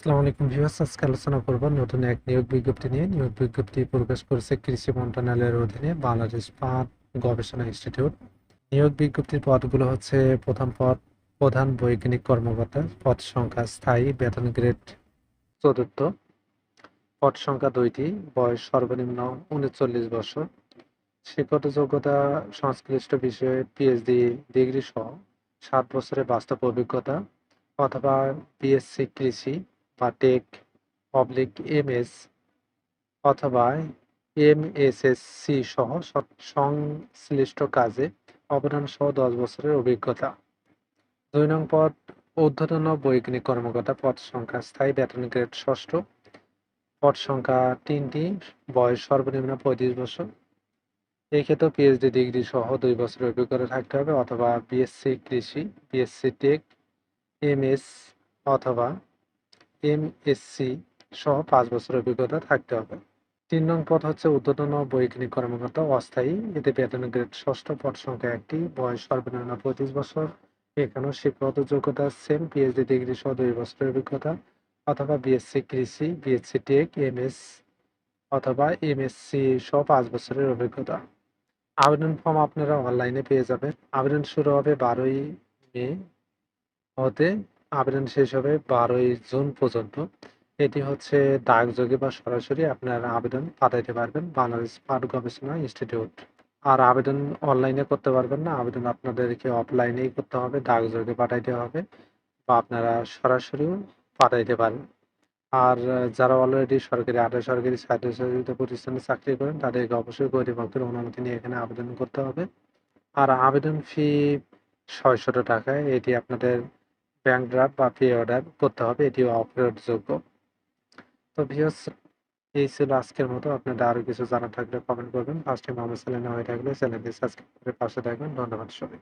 আসসালামু আলাইকুম ভিউয়ার্স। আজকে আলোচনা করব নতুন এক নিয়োগ বিজ্ঞপ্তি নিয়ে। নিয়োগ বিজ্ঞপ্তি প্রকাশ করেছে কৃষি মন্ত্রণালয়ের অধীনে বাংলাদেশ পাট গবেষণা ইনস্টিটিউট। নিয়োগ বিজ্ঞপ্তির পদগুলো হচ্ছে, প্রথম পদ, প্রধান বৈজ্ঞানিক কর্মকর্তা, পদ সংখ্যা স্থায়ী, বেতন গ্রেড চতুর্থ, পদ সংখ্যা দুইটি, বয়স সর্বনিম্ন উনচল্লিশ বছর শিক্ষত যোগ্যতা সংশ্লিষ্ট বিষয়ে পিএইচডি ডিগ্রি সহ সাত বছরের বাস্তব অভিজ্ঞতা অথবা বিএসসি কৃষি বা টেক অবলিক এমএস অথবা এমএসএসসি সহ সংশ্লিষ্ট কাজে অবদান সহ দশ বছরের অভিজ্ঞতা। দুই নং পদ, ঊর্ধ্বতন বৈজ্ঞানিক কর্মকর্তা পদ সংখ্যা স্থায়ী বেতন গ্রেড ষষ্ঠ। পদ সংখ্যা তিনটি, বয়স সর্বনিম্ন পঁয়ত্রিশ বছর। এই ক্ষেত্রে পিএইচডি ডিগ্রি সহ দুই বছরের অভিজ্ঞতা থাকতে হবে অথবা বিএসসি কৃষি বিএসসি টেক এমএস অথবা এমএসসি সহ পাঁচ বছর অভিজ্ঞতা থাকতে হবে। তিন নং পদ হচ্ছে ঊর্ধ্বতন বৈজ্ঞানিক কর্মকর্তা অস্থায়ী। এতে বেতন গ্রেড ষষ্ঠ, পদ সংখ্যা একটি। বয়স সর্বনিম্ন পঁয়ত্রিশ বছর। এখানেও শিক্ষাগত যোগ্যতা সেম পিএইচডি ডিগ্রি সহ দুই বছরের অভিজ্ঞতা। অথবা বিএসসি কৃষি বিএসসি টেক এমএস অথবা এমএসসি সহ পাঁচ বছরের অভিজ্ঞতা। আবেদন ফর্ম আপনারা অনলাইনে পেয়ে যাবেন। আবেদন শুরু হবে বারোই মে হতে। আবেদন শেষ হবে বারোই জুন পর্যন্ত। এটি হচ্ছে ডাকযোগে বা সরাসরি আপনার আবেদন পাঠাইতে পারবেন বাংলাদেশ পাট গবেষণা ইনস্টিটিউট। আর আবেদন অনলাইনে করতে পারবেন না, আবেদন আপনাদেরকে অফলাইনেই করতে হবে ডাকযোগে পাঠাইতে হবে বা আপনারা সরাসরিও পাঠাইতে পারেন। আর যারা অলরেডি সরকারি, আধা সরকারি, স্বায়ত্তশাসিত প্রতিষ্ঠানে চাকরি করেন, তাদেরকে অবশ্যই কর্তৃপক্ষের অনুমতি নিয়ে এখানে আবেদন করতে হবে। আর আবেদন ফি ছয়শত টাকায় এটি আপনাদের ব্যাংক ড্রাফট বা পে অর্ডার করতে হবে, এটিও অপলোডযোগ্য তো ভিউস এই ছিল আজকের মতো। আপনাদের আরও কিছু জানা থাকলে কমেন্ট করবেন। ফার্স্ট টাইম আমার চ্যানেলে হয়ে থাকলে চ্যানেলটি সাবস্ক্রাইব করে পাশে থাকবেন। ধন্যবাদ সবাই